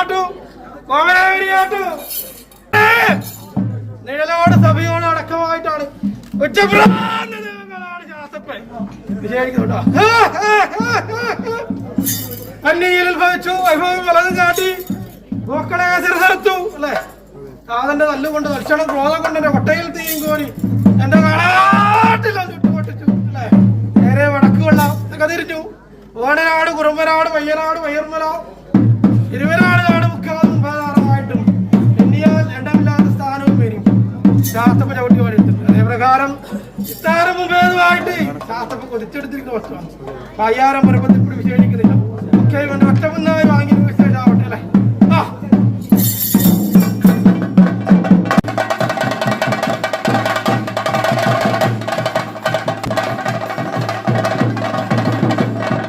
വരികയാട്ടു നിഴലോട് സഭയോട് അടക്കമായിട്ടാണ്. ഉത്ഭവിച്ചു വൈഭവം വലതും കാട്ടി. പൂക്കളെ ശിരസെടുത്തു അല്ലേ? കാതന്റെ തല്ലുകൊണ്ട് ലക്ഷണം ക്രോധം കൊണ്ട് എന്റെ കൊട്ടയിൽ തീയും കോരി എന്റെ ചുട്ടുപൊട്ടിച്ചു അല്ലേ? നേരെ വടക്കുകൊള്ള കതിരിച്ചു ഓടനാട് കുറുമ്പനാട് പയ്യനാട് പയ്യർമല ഇരുവനാട് അതേപ്രകാരം ഇത്താരം മുമ്പേതുമായിട്ട് ശാസ്ത്രപ്പ കൊതിച്ചെടുത്തിരിക്കുന്ന വസ്തുവാണ് പയ്യാരം പരുപ്പത്തിൽ വിശേഷിക്കുന്നില്ല ഒക്കെ ഇവന്റെ ഒറ്റമുന്നായി വാങ്ങി